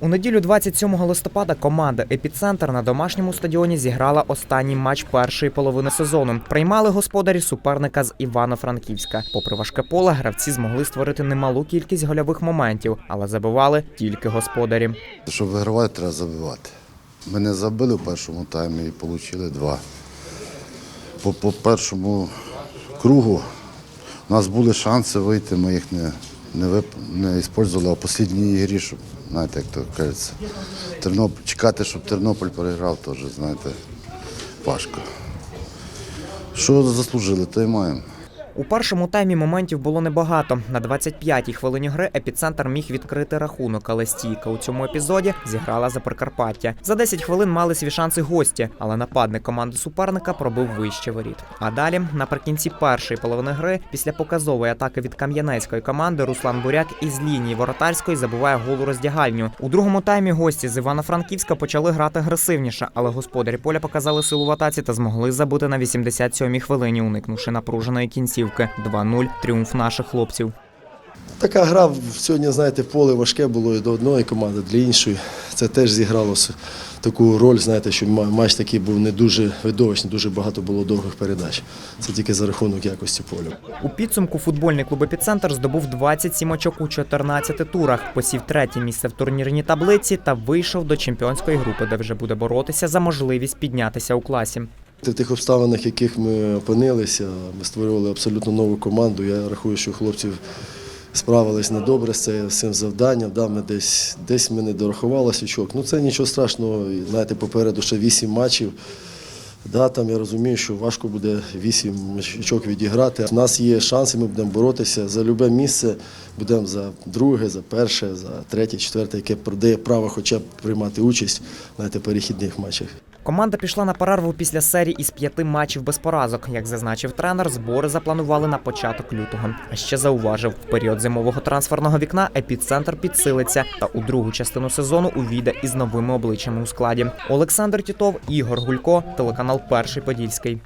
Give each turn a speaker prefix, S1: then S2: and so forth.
S1: У неділю 27 листопада команда Епіцентр на домашньому стадіоні зіграла останній матч першої половини сезону. Приймали господарі суперника з Івано-Франківська. Попри важке поле, гравці змогли створити немалу кількість гольових моментів, але забивали тільки господарі.
S2: Щоб вигравати, треба забивати. Ми не забили в першому таймі і отримали два. По, по першому кругу у нас були шанси вийти, ми їх не, не, вип... не використовували, а в останній ігрі, щоб, знаєте, як то кажеться, Терноп... чекати, щоб Тернопіль переграв, теж, знаєте, важко. Що заслужили, то й маємо.
S1: У першому таймі моментів було небагато. На 25-й хвилині гри епіцентр міг відкрити рахунок, але стійка у цьому епізоді зіграла за Прикарпаття. За 10 хвилин мали свій шанси гості, але нападник команди суперника пробив вище воріт. А далі, наприкінці першої половини гри, після показової атаки від кам'янецької команди, Руслан Буряк із лінії воротарської забуває гол у роздягальню. У другому таймі гості з Івано-Франківська почали грати агресивніше, але господарі поля показали силу в атаці та змогли забити на 87-й хвилині, уникнувши напруженої кінцівки. 2-0 – тріумф наших хлопців.
S3: Така гра сьогодні, знаєте, поле важке було і до одної команди, для іншої. Це теж зіграло таку роль, знаєте, що матч такий був не дуже видовищний, дуже багато було довгих передач. Це тільки за рахунок якості поля.
S1: У підсумку футбольний клуб «Епіцентр» здобув 27 очок у 14 турах, посів третє місце в турнірній таблиці та вийшов до чемпіонської групи, де вже буде боротися за можливість піднятися у класі.
S3: В тих обставинах, в яких ми опинилися, ми створювали абсолютно нову команду. Я рахую, що хлопці справились недобре з цим- з цим завданням. Да, ми десь, десь ми не дорахувалися очок. Ну це нічого страшного. Знаєте, попереду ще вісім матчів. Да, там я розумію, що важко буде вісім очок відіграти. У нас є шанси, ми будемо боротися за любе місце. Будемо за друге, за перше, за третє, четверте, яке продає право хоча б приймати участь в перехідних матчах.
S1: Команда пішла на перерву після серії із п'яти матчів без поразок. Як зазначив тренер, збори запланували на початок лютого. А ще зауважив, в період зимового трансферного вікна епіцентр підсилиться та у другу частину сезону увійде із новими обличчями у складі. Олександр Тітов, Ігор Гулько, телеканал Перший Подільський.